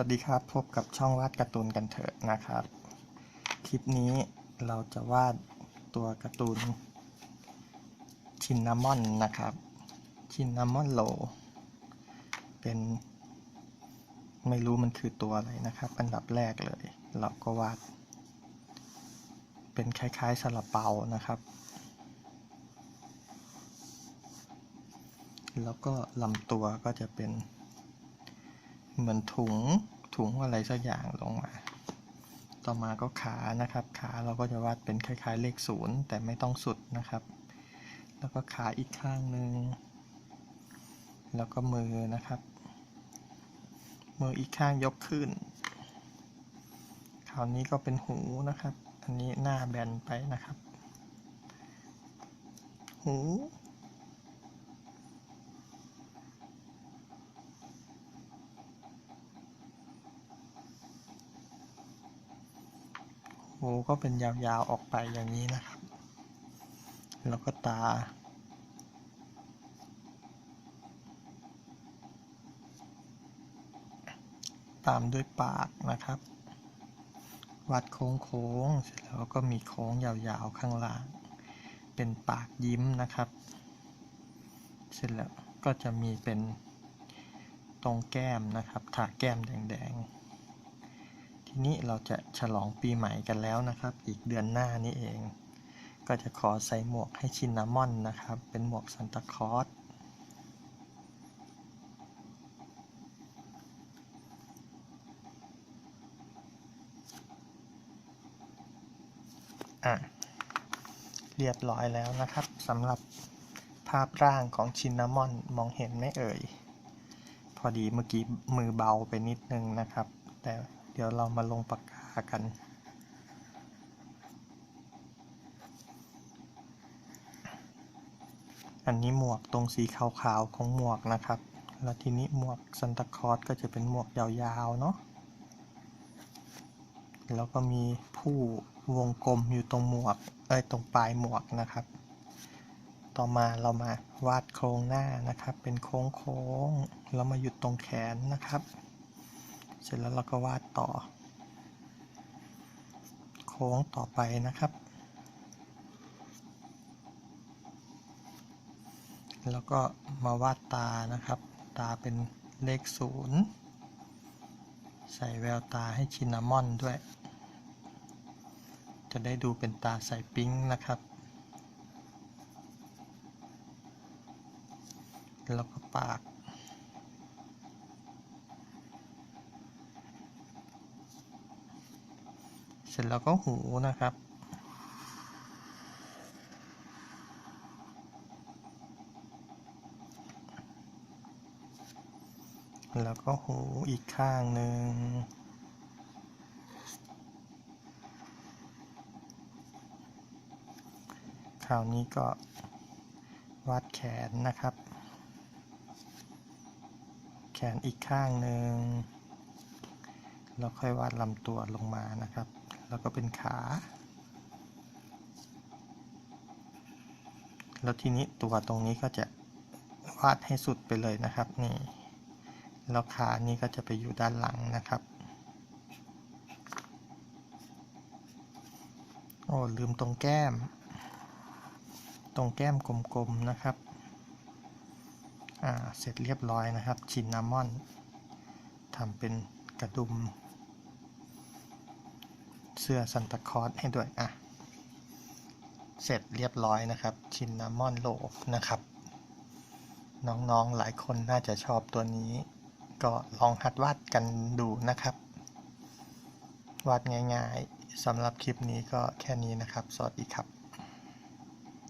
วัสดีครับ พบกับช่องวาดการ์ตูนกันเถอะนะครับ คลิปนี้เราจะวาดตัวการ์ตูนชินนามอนนะครับ ชินนามอนโล เป็นไม่รู้มันคือตัวอะไรนะครับ อันดับแรกเลย เราก็วาด เป็นคล้ายๆซาลาเปานะครับ แล้วก็ลำตัวก็จะเป็น เหมือนถุงถุงอะไรสักอย่างลงมา ต่อมาก็ขานะครับ ขาเราก็จะวาดเป็นคล้ายๆเลขศูนย์แต่ไม่ต้องสุดนะครับ แล้วก็ขาอีกข้างหนึ่งแล้วก็มือนะครับ มืออีกข้างยกขึ้น คราวนี้ก็เป็นหูนะครับ อันนี้หน้าแบนไปนะครับ หู หูก็เป็นยาวๆออกไปอย่างนี้นะครับ แล้วก็ตา ตามด้วยปากนะครับ วัดโค้งๆเสร็จแล้วก็มีโค้งยาวๆข้างล่าง เป็นปากยิ้มนะครับ เสร็จแล้วก็จะมีเป็นตรงแก้มนะครับถาแก้มแดงๆ ทีนี้เราจะฉลองปีใหม่กันแล้วนะครับ อีกเดือนหน้านี้เอง ก็จะขอใส่หมวกให้ชินนามอนนะครับ เป็นหมวกซันตาคลอสอะ เรียบร้อยแล้วนะครับสำหรับภาพร่างของชินนามอนมองเห็นไหมเอ่ย พอดีเมื่อกี้มือเบาไปนิดนึงนะครับ แต่ ดี๋ยวเรามาลงปากกากัน อันนี้หมวกตรงสีขาวๆของหมวกนะครับ แล้วทีนี้หมวกซันตาคอสก็จะเป็นหมวกยาวๆเนาะ แล้วก็มีผู้วงกลมอยู่ตรงหมวก เอ้ยตรงปลายหมวกนะครับ ต่อมาเรามาวาดโครงหน้านะครับ เป็นโค้งโค้งๆแล้วมาหยุดตรงแขนนะครับ เสร็จแล้วเราก็วาดต่อ โค้งต่อไปนะครับ แล้วก็มาวาดตานะครับ ตาเป็นเลขศูนย์ใส่แววตาให้ชินามอนด้วย จะได้ดูเป็นตาใส่ปิ๊งนะครับ แล้วก็ปาก เส ร็จแล้วก็หูนะครับ แล้วก็หูอีกข้างหนึ่งคราวนี้ก็วาดแขนนะครับ แขนอีกข้างหนึ่งแล้วค่อยวาดลำตัวลงมานะครับ แล้วก็เป็นขา แล้วทีนี้ตัวตรงนี้ก็จะวาดให้สุดไปเลยนะครับนี่แล้วขานี่ก็จะไปอยู่ด้านหลังนะครับ โอ้ลืมตรงแก้ม ตรงแก้มกลมๆนะครับ อ่า เสร็จเรียบร้อยนะครับ ชินนามอนทำเป็นกระดุม เสื้อซันตาคอสให้ด้วยอะเสร็จเรียบร้อยนะครับ ชินนามอนโลนะครับ น้องๆหลายคนน่าจะชอบตัวนี้ ก็ลองหัดวาดกันดูนะครับ วาดง่ายๆสำหรับคลิปนี้ก็แค่นี้นะครับ สวัสดีครับ